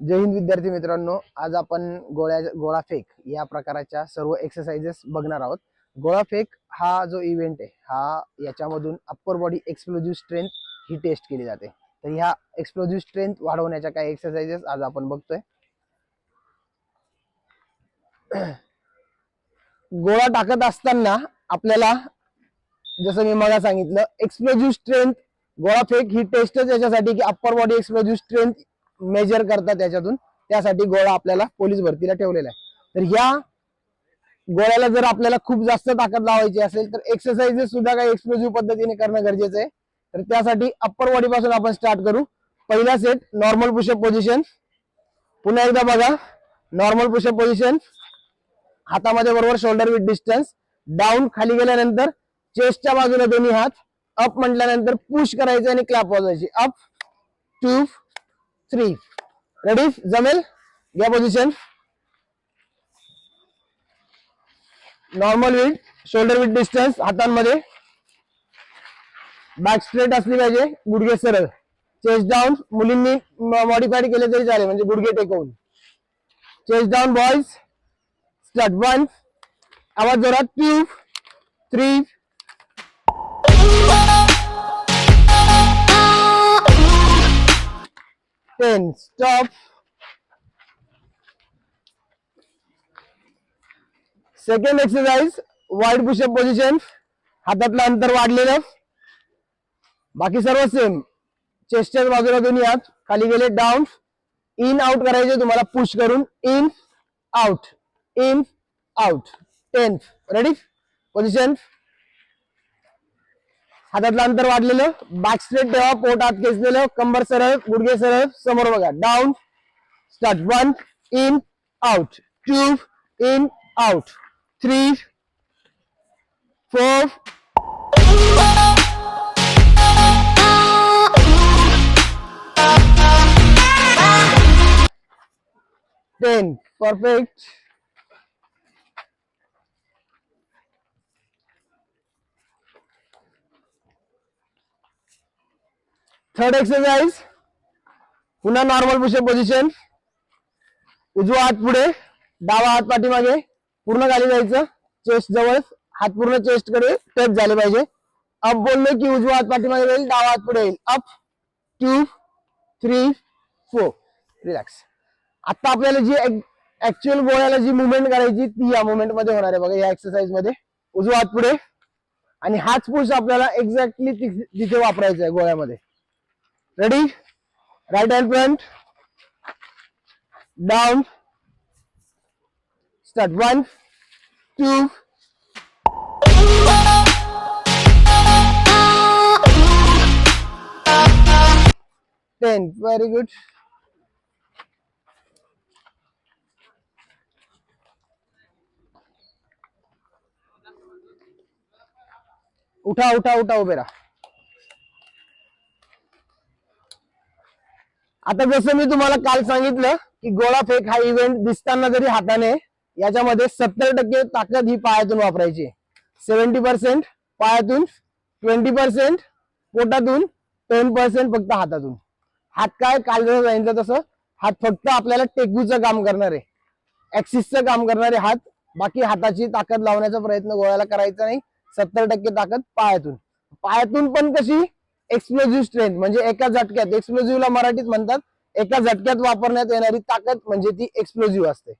जय हिंद विद्यार्थी मित्रांनो आज आपण गोळ्या गोळा फेक या प्रकाराच्या सर्व एक्सरसाइजेस बघणार आहोत. गोळा फेक हा जो इव्हेंट आहे हा याच्यामधून अप्पर बॉडी एक्सप्लोजिव्ह स्ट्रेंथ ही टेस्ट केली जाते. तर ह्या एक्सप्लोजिव्ह स्ट्रेंथ वाढवण्याच्या काही एक्सरसाइजेस आज आपण बघतोय. गोळा टाकत असताना आपल्याला जसं मी मला सांगितलं एक्सप्लोजिव्ह स्ट्रेंथ गोळा फेक ही टेस्टच याच्यासाठी की upper body explosive strength measure करतात त्याच्यातून त्यासाठी गोळा आपल्याला पोलीस भरतीला ठेवलेला आहे. तर ह्या गोळ्याला जर आपल्याला खूप जास्त ताकद लावायची असेल तर एक्सरसाइजेस सुद्धा काही एक्सप्लोजिव्ह पद्धतीने करणं गरजेचं आहे. तर त्यासाठी अप्पर बॉडी पासून आपण स्टार्ट करू. पहिला सेट नॉर्मल पुशअप पोझिशन पुन्हा एकदा बघा. नॉर्मल पुशअप पोझिशन हातामध्ये बरोबर शोल्डर विथ डिस्टन्स डाऊन खाली गेल्यानंतर चेस्टच्या बाजूला दोन्ही हात. अप म्हटल्यानंतर पुश करायचं आणि क्लॅप वाजवायची. अप टू थ्री रेडी जमेल या position normal with shoulder with distance हातांमध्ये. Back straight असली पाहिजे गुडघे सरळ. चेस्ट डाऊन मुलींनी मॉडिफाईड केले तरी चालेल म्हणजे गुडघे टेकवून. Chest down boys start one आवाज जोरात. Two three ten stop second exercise wide pushup position हातातलं अंतर वाढलेलं. बाकी सर्व सेम चेस्टच्या बाजूला दोन्ही हात. खाली गेले डाऊन इन आउट करायचे. तुम्हाला पुश करून in out in out ten ready position हातातलं अंतर वाढलेलं. बॅक स्ट्रेट ठेवा पोट हात खेचलेलं कंबर सरळ, गुडघे सरळ, समोर बघा. Down start one in out two in out three four ten perfect third exercise पुन्हा नॉर्मल पुशअप पोझिशन उजवा हात पुढे डावा हात पाठीमागे पूर्ण खाली जायचं. चेस्ट जवळ हात पूर्ण चेस्टकडे टच झाले पाहिजे. अप बोललो की उजवा हात पाठीमागे जाईल डावा हात पुढे येईल. Up two three four relax आता आपल्याला जी ऍक्च्युअल गोळ्याला जी मुवमेंट करायची ती या मुवमेंटमध्ये होणार आहे. बघा या एक्सरसाइजमध्ये. उजवा हात पुढे. आणि हाच पुश आपल्याला एक्झॅक्टली तिथे वापरायचा आहे गोळ्यामध्ये. Ready right hand front down start one two ten very good उठा उठा उठा उभे आता जसं मी तुम्हाला काल सांगितलं की गोळा फेक हा इव्हेंट दिसताना जरी हाताने याच्यामध्ये सत्तर टक्के ताकद ही पायातून वापरायची. सेव्हन्टी पर्सेंट पायातून ट्वेंटी पर्सेंट पोटातून टेन पर्सेंट फक्त हातातून. हात काय काल जसं सांगितलं तसं हात फक्त आपल्याला टेकूचं काम करणार आहे ऍक्सिसचं काम करणारे हात बाकी हाताची ताकद लावण्याचा प्रयत्न गोळ्याला करायचा नाही सत्तर टक्के ताकद पायातून. पायातून पण कशी? एक्सप्लोजिव्ह स्ट्रेंथ म्हणजे एका झटक्यात एक्सप्लोजिव्हला मराठीत म्हणतात एका झटक्यात वापरण्यात येणारी ताकद म्हणजे ती एक्सप्लोजिव्ह असते.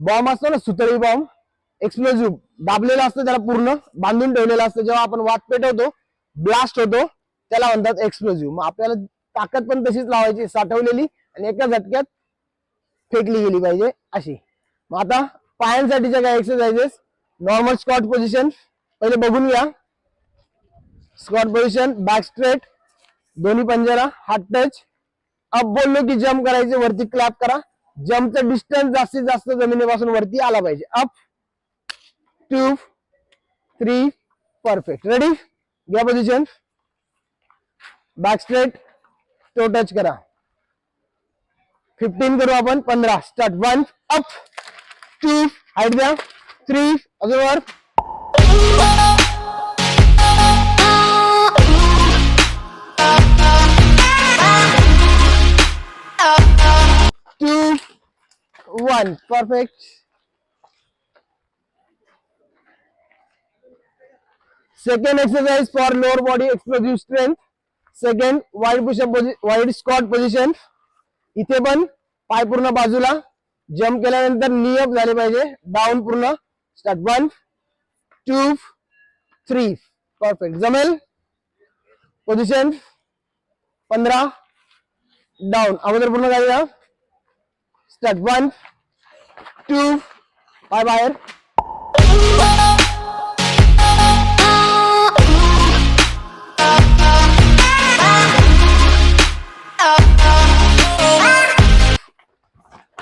बॉम्ब असतो ना सुतळी बॉम्ब एक्सप्लोजिव्ह दाबलेला असतो त्याला पूर्ण बांधून ठेवलेला असतो. जेव्हा आपण वात पेटवतो ब्लास्ट होतो त्याला म्हणतात एक्सप्लोजिव्ह मग आपल्याला ताकद पण तशीच लावायची साठवलेली आणि एका झटक्यात फेकली गेली पाहिजे अशी. मग आता पायांसाठीच्या काय एक्सरसाइजेस नॉर्मल स्कॉट पोझिशन पहिले बघून घ्या. स्कॉट पोझिशन बॅक स्ट्रेट दोन्ही पंजाला हात टच अप बोललो की जम्प करायचे, वरती क्लॅप करा। जम्पचं डिस्टन्स जास्तीत जास्त जमिनीपासून वरती आला पाहिजे. Up two three perfect ready घ्या position back straight toe touch करा. फिफ्टीन करू आपण, पंधरा. Start one up two height द्या. थ्री अजून one perfect second exercise for lower body explosive strength second wide pushup wide squat position इधे पन पाय पूर्ण बाजूला जम्प के नियप जाए डाउन पूर्ण. Start one two three perfect जमेल पोजिशन पंद्रह डाउन अगोदर पूर्ण जाएगा स्टार्ट वन टू पाय बाहेर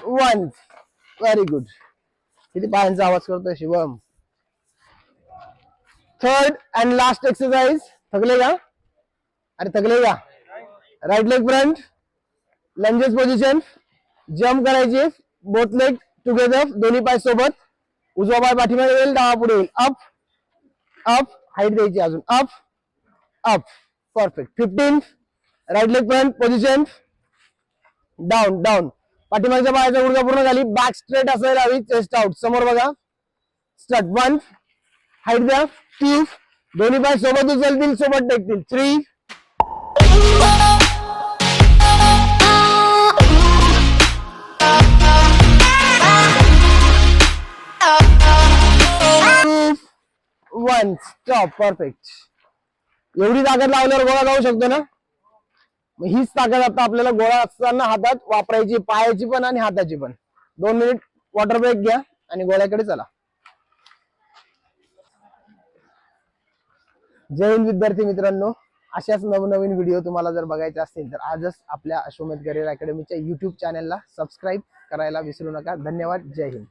वन व्हेरी गुड किती पायांचा आवाज करतोय Shivam? Third and last exercise थकले का? अरे थकले का? Right leg front lunges position jump करायचे. बोथ लेग टुगेदर दोन्ही पाय सोबत. उजवा पाय पाठीमागे येईल डावा पुढे येईल. अप अप हाईट द्यायची अजून. Up up perfect fifteen right leg front position down down पाठीमागच्या पायाचा गुडघा पूर्ण झाली बॅक स्ट्रेट असायला हवी. चेस्ट आउट समोर बघा. स्टार्ट वन हाईट द्या. टू दोन्ही पाय सोबत उचलतील सोबत टेकतील. थ्री वन स्टॉप परफेक्ट एवढी ताकद लावल्यावर गोळा जाऊ शकतो ना? मग हीच ताकद आता आपल्याला गोळा असताना हातात वापरायची पायाची पण आणि हाताची पण. दोन मिनिट वॉटर ब्रेक घ्या आणि गोळ्याकडे चला. जय हिंद विद्यार्थी मित्रांनो. अशाच नवनवीन व्हिडिओ तुम्हाला जर बघायचे असतील तर आजच आपल्या अश्वमेध करिअर अकॅडमीच्या युट्यूब चॅनलला सबस्क्राईब करायला विसरू नका. धन्यवाद. जय हिंद.